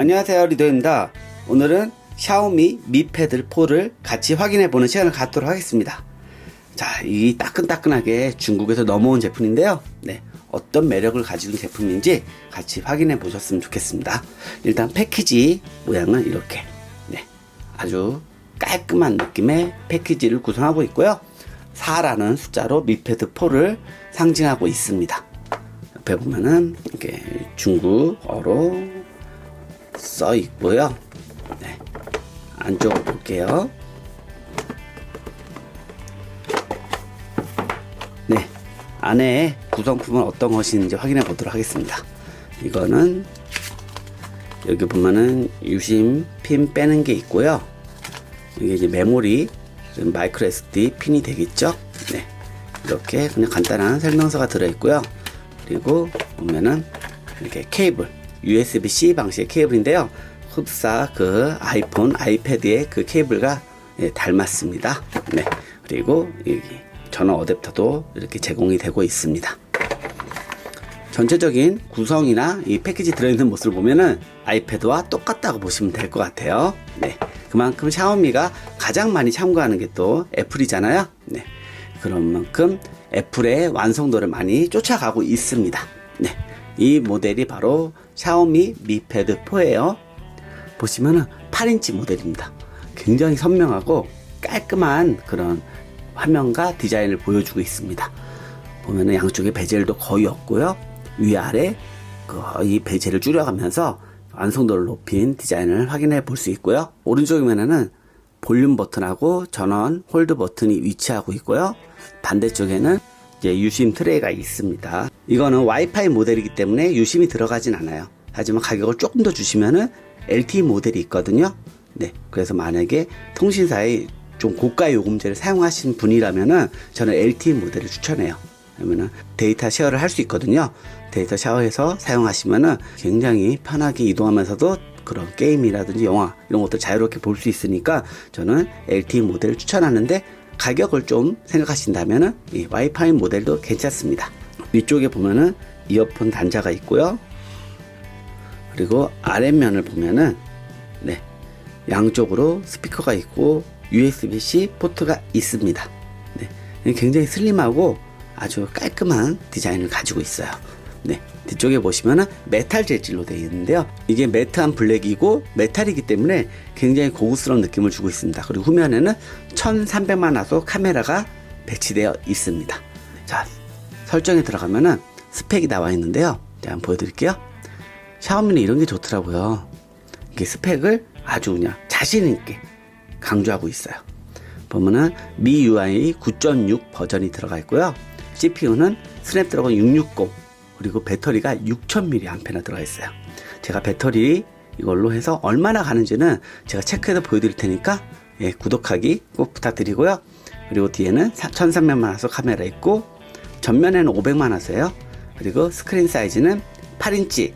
안녕하세요 리더입니다. 오늘은 샤오미 미 패드 4를 같이 확인해 보는 시간을 갖도록 하겠습니다. 자 이 따끈따끈하게 중국에서 넘어온 제품인데요. 네 어떤 매력을 가지고 있는 제품인지 같이 확인해 보셨으면 좋겠습니다. 일단 패키지 모양은 이렇게. 네 아주 깔끔한 느낌의 패키지를 구성하고 있고요. 4라는 숫자로 미 패드 4를 상징하고 있습니다. 옆에 보면은 이렇게 중국어로 써 있고요. 네. 안쪽으로 볼게요. 네. 안에 구성품은 어떤 것이 있는지 확인해 보도록 하겠습니다. 이거는 여기 보면은 유심 핀 빼는 게 있고요. 이게 이제 메모리 마이크로 SD 핀이 되겠죠? 네. 이렇게 그냥 간단한 설명서가 들어 있고요. 그리고 보면은 이렇게 케이블 USB-C 방식의 케이블인데요. 흡사 그 아이폰, 아이패드의 그 케이블과 예, 닮았습니다. 네. 그리고 여기 전원 어댑터도 이렇게 제공이 되고 있습니다. 전체적인 구성이나 이 패키지 들어있는 모습을 보면은 아이패드와 똑같다고 보시면 될 것 같아요. 네. 그만큼 샤오미가 가장 많이 참고하는 게 또 애플이잖아요. 네. 그런 만큼 애플의 완성도를 많이 쫓아가고 있습니다. 네. 이 모델이 바로 샤오미 미 패드 4예요. 보시면은 8인치 모델입니다. 굉장히 선명하고 깔끔한 그런 화면과 디자인을 보여주고 있습니다. 보면은 양쪽에 베젤도 거의 없고요. 위아래 거의 베젤을 줄여가면서 완성도를 높인 디자인을 확인해 볼 수 있고요. 오른쪽 면에는 볼륨 버튼하고 전원 홀드 버튼이 위치하고 있고요. 반대쪽에는 이제 유심 트레이가 있습니다. 이거는 와이파이 모델이기 때문에 유심이 들어가진 않아요. 하지만 가격을 조금 더 주시면은 LTE 모델이 있거든요. 네. 그래서 만약에 통신사에 좀 고가 요금제를 사용하신 분이라면은 저는 LTE 모델을 추천해요. 그러면은 데이터 쉐어를 할 수 있거든요. 데이터 샤워해서 사용하시면은 굉장히 편하게 이동하면서도 그런 게임이라든지 영화 이런 것들 자유롭게 볼 수 있으니까 저는 LTE 모델을 추천하는데 가격을 좀 생각하신다면은 이 와이파이 모델도 괜찮습니다. 위쪽에 보면은 이어폰 단자가 있고요. 그리고 아랫면을 보면은 네 양쪽으로 스피커가 있고 USB-C 포트가 있습니다. 네, 굉장히 슬림하고 아주 깔끔한 디자인을 가지고 있어요. 네, 뒤쪽에 보시면은 메탈 재질로 되어 있는데요. 이게 매트한 블랙이고 메탈이기 때문에 굉장히 고급스러운 느낌을 주고 있습니다. 그리고 후면에는 1300만 화소 카메라가 배치되어 있습니다. 자, 설정에 들어가면은 스펙이 나와 있는데요. 제가 한번 보여드릴게요. 샤오미는 이런 게 좋더라고요. 이게 스펙을 아주 그냥 자신있게 강조하고 있어요. 보면은 MIUI 9.6 버전이 들어가 있고요. CPU는 스냅드래곤 660 그리고 배터리가 6000mAh나 들어가 있어요. 제가 배터리 이걸로 해서 얼마나 가는지는 제가 체크해서 보여드릴 테니까 예, 구독하기 꼭 부탁드리고요. 그리고 뒤에는 1300만 화소 카메라 있고 전면에는 500만 화소예요. 그리고 스크린 사이즈는 8인치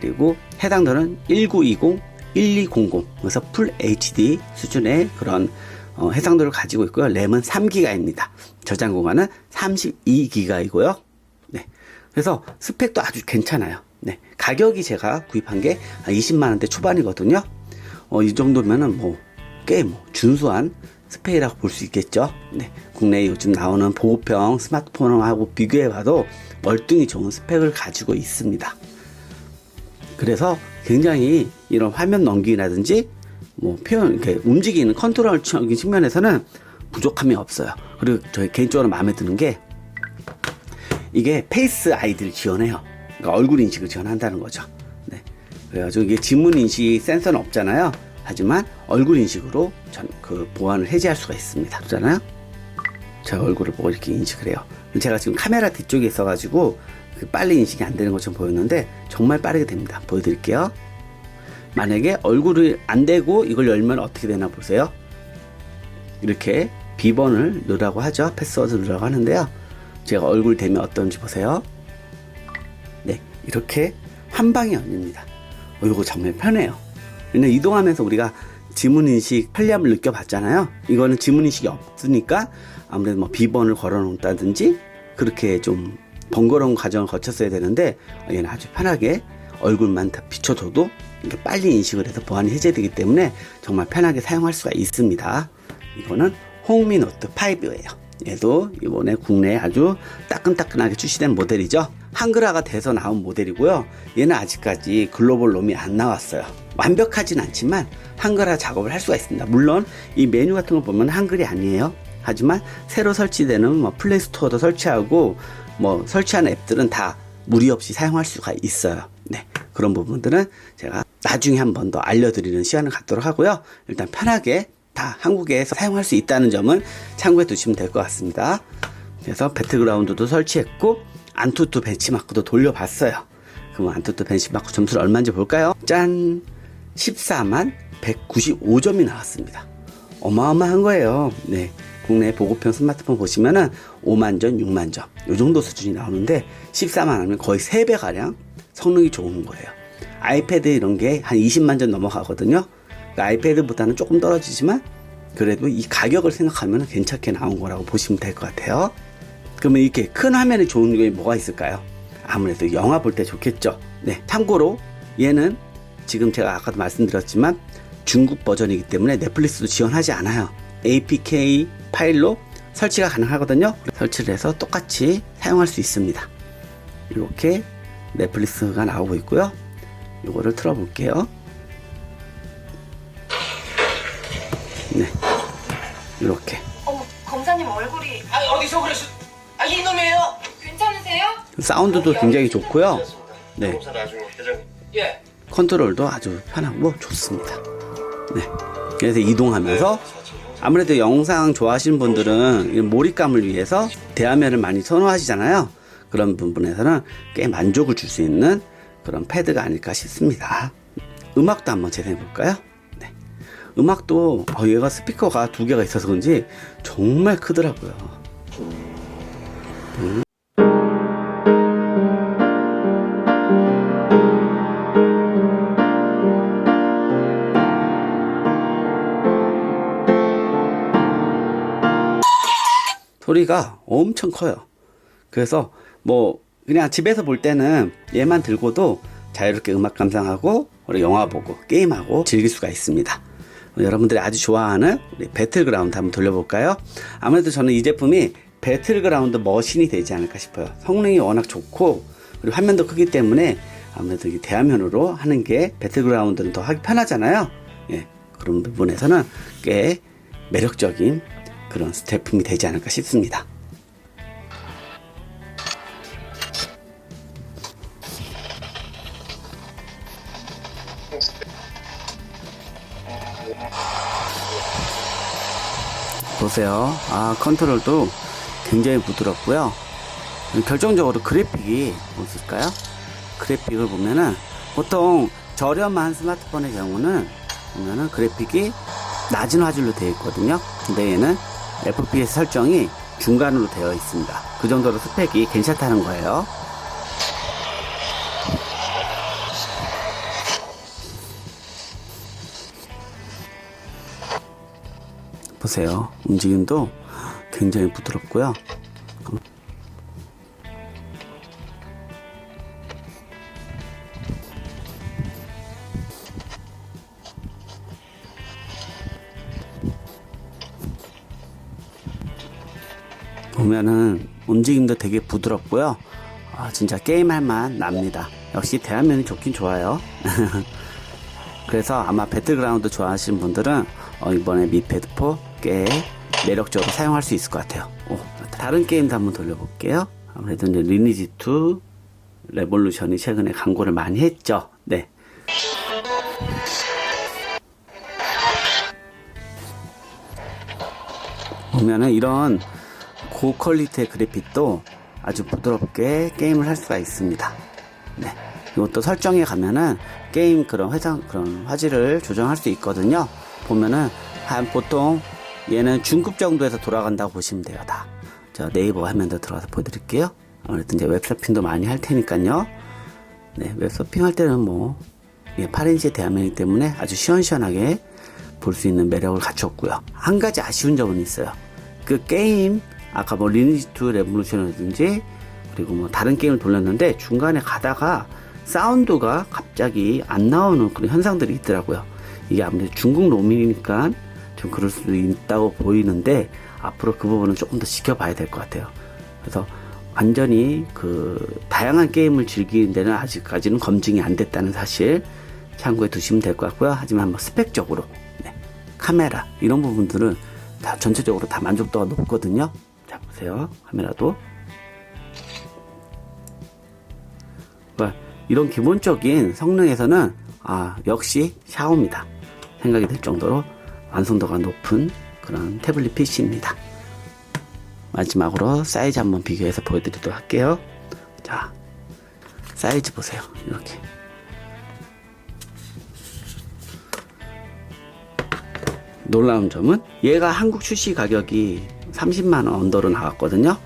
그리고 해당도는 1920, 1200 그래서 풀 HD 수준의 그런 어, 해상도를 가지고 있고요. 램은 3기가입니다. 저장 공간은 32기가이고요. 네. 그래서 스펙도 아주 괜찮아요. 네. 가격이 제가 구입한 게 20만원대 초반이거든요. 어, 이 정도면은 뭐, 꽤 뭐, 준수한 스펙이라고 볼 수 있겠죠. 네. 국내에 요즘 나오는 보급형 스마트폰하고 비교해봐도 멀뚱히 좋은 스펙을 가지고 있습니다. 그래서 굉장히 이런 화면 넘기기라든지 뭐 표현 이렇게 움직이는 컨트롤적인 측면에서는 부족함이 없어요. 그리고 저희 개인적으로 마음에 드는 게 이게 페이스 아이디를 지원해요. 그러니까 얼굴 인식을 지원한다는 거죠. 네. 그래가지고 이게 지문 인식 센서는 없잖아요. 하지만 얼굴 인식으로 전 그 보안을 해제할 수가 있습니다. 그렇잖아요. 제가 얼굴을 보고 이렇게 인식을 해요. 제가 지금 카메라 뒤쪽에 있어가지고 그 빨리 인식이 안 되는 것처럼 보였는데 정말 빠르게 됩니다. 보여드릴게요. 만약에 얼굴이 안 되고 이걸 열면 어떻게 되나 보세요. 이렇게 비번을 넣으라고 하죠. 패스워드 넣으라고 하는데요. 제가 얼굴 대면 어떤지 보세요. 네, 이렇게 한 방에 열립니다. 어, 이거 정말 편해요. 왜냐면 이동하면서 우리가 지문 인식 편리함을 느껴봤잖아요. 이거는 지문 인식이 없으니까 아무래도 뭐 비번을 걸어 놓는다든지 그렇게 좀 번거로운 과정을 거쳤어야 되는데 얘는 아주 편하게 얼굴만 다 비춰줘도 빨리 인식을 해서 보안이 해제되기 때문에 정말 편하게 사용할 수가 있습니다. 이거는 홍미노트 5예요. 얘도 이번에 국내에 아주 따끈따끈하게 출시된 모델이죠. 한글화가 돼서 나온 모델이고요. 얘는 아직까지 글로벌 롬이 안 나왔어요. 완벽하진 않지만 한글화 작업을 할 수가 있습니다. 물론 이 메뉴 같은 거 보면 한글이 아니에요. 하지만 새로 설치되는 뭐 플레이 스토어도 설치하고 뭐 설치한 앱들은 다 무리 없이 사용할 수가 있어요. 네. 그런 부분들은 제가 나중에 한 번 더 알려드리는 시간을 갖도록 하고요. 일단 편하게 다 한국에서 사용할 수 있다는 점은 참고해 두시면 될 것 같습니다. 그래서 배틀그라운드도 설치했고 안투투 벤치마크도 돌려봤어요. 그럼 안투투 벤치마크 점수를 얼마인지 볼까요? 짠! 14만 195점이 나왔습니다. 어마어마한 거예요. 네. 국내 보급형 스마트폰 보시면은 5만 점, 6만 점. 요 정도 수준이 나오는데 14만 하면 거의 3배 가량 성능이 좋은 거예요. 아이패드 이런 게 한 20만 점 넘어가거든요. 그러니까 아이패드보다는 조금 떨어지지만 그래도 이 가격을 생각하면 괜찮게 나온 거라고 보시면 될 것 같아요. 그러면 이렇게 큰 화면이 좋은 게 뭐가 있을까요? 아무래도 영화 볼 때 좋겠죠. 네. 참고로 얘는 지금 제가 아까도 말씀드렸지만 중국 버전이기 때문에 넷플릭스도 지원하지 않아요. APK 파일로 설치가 가능하거든요. 설치를 해서 똑같이 사용할 수 있습니다. 이렇게 넷플릭스가 나오고 있고요. 이거를 틀어볼게요. 이렇게. 어머, 검사님 얼굴이 아 어디서 그랬어? 아 이놈이에요? 괜찮으세요? 사운드도 굉장히 좋고요. 네. 검사 나중에 회장님. 예. 컨트롤도 아주 편하고 좋습니다. 네. 그래서 이동하면서 아무래도 영상 좋아하시는 분들은 이 몰입감을 위해서 대화면을 많이 선호하시잖아요. 그런 부분에서는 꽤 만족을 줄 수 있는 그런 패드가 아닐까 싶습니다. 음악도 한번 재생해 볼까요? 네. 음악도 어, 얘가 스피커가 두 개가 있어서 그런지 정말 크더라고요. 소리가 엄청 커요. 그래서 뭐 그냥 집에서 볼 때는 얘만 들고도 자유롭게 음악 감상하고 영화 보고 게임하고 즐길 수가 있습니다. 여러분들이 아주 좋아하는 우리 배틀그라운드 한번 돌려볼까요? 아무래도 저는 이 제품이 배틀그라운드 머신이 되지 않을까 싶어요. 성능이 워낙 좋고 그리고 화면도 크기 때문에 아무래도 이 대화면으로 하는 게 배틀그라운드는 더 하기 편하잖아요. 예, 그런 부분에서는 꽤 매력적인 그런 제품이 되지 않을까 싶습니다. 보세요. 아, 컨트롤도 굉장히 부드럽고요. 결정적으로 그래픽이 보실까요? 그래픽을 보면은 보통 저렴한 스마트폰의 경우는 보면은 그래픽이 낮은 화질로 되어 있거든요. 근데 얘는 FPS 설정이 중간으로 되어 있습니다. 그 정도로 스펙이 괜찮다는 거예요. 보세요. 움직임도 굉장히 부드럽고요. 보면은 움직임도 되게 부드럽고요. 아, 진짜 게임할 만 납니다. 역시 대화면이 좋긴 좋아요. 그래서 아마 배틀그라운드 좋아하시는 분들은 어, 이번에 미패드4 꽤 매력적으로 사용할 수 있을 것 같아요. 오, 다른 게임도 한번 돌려볼게요. 아무래도 이제 리니지 2 레볼루션이 최근에 광고를 많이 했죠. 네. 보면은 이런 고퀄리티의 그래픽도 아주 부드럽게 게임을 할 수가 있습니다. 네. 이것도 설정에 가면은 게임 그런 회상 그런 화질을 조정할 수 있거든요. 보면은 한 보통 얘는 중급 정도에서 돌아간다고 보시면 돼요. 다. 저 네이버 화면도 들어가서 보여드릴게요. 아무래도 이제 웹서핑도 많이 할 테니까요. 네, 웹서핑 할 때는 뭐 예, 8인치 대화면이기 때문에 아주 시원시원하게 볼 수 있는 매력을 갖췄고요. 한 가지 아쉬운 점은 있어요. 그 게임 아까 뭐 리니지2 레볼루션이라든지 그리고 뭐 다른 게임을 돌렸는데 중간에 가다가 사운드가 갑자기 안 나오는 그런 현상들이 있더라고요. 이게 아무래도 중국 롬이니까 좀 그럴 수도 있다고 보이는데 앞으로 그 부분은 조금 더 지켜봐야 될 것 같아요. 그래서 완전히 그 다양한 게임을 즐기는 데는 아직까지는 검증이 안 됐다는 사실 참고해 두시면 될 것 같고요. 하지만 뭐 스펙적으로 네, 카메라 이런 부분들은 다 전체적으로 다 만족도가 높거든요. 자 보세요 카메라도 이런 기본적인 성능에서는 아 역시 샤오미다 생각이 들 정도로 완성도가 높은 그런 태블릿 PC입니다. 마지막으로 사이즈 한번 비교해서 보여드리도록 할게요. 자, 사이즈 보세요. 이렇게. 놀라운 점은 얘가 한국 출시 가격이 30만 원 언더로 나왔거든요.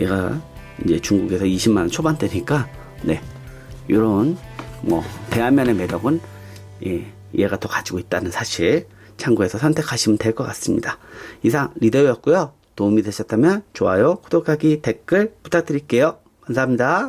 얘가 이제 중국에서 20만 원 초반대니까 네. 요런 뭐 대화면의 매력은 예, 얘가 더 가지고 있다는 사실 참고해서 선택하시면 될 것 같습니다. 이상 리더였고요. 도움이 되셨다면 좋아요, 구독하기, 댓글 부탁드릴게요. 감사합니다.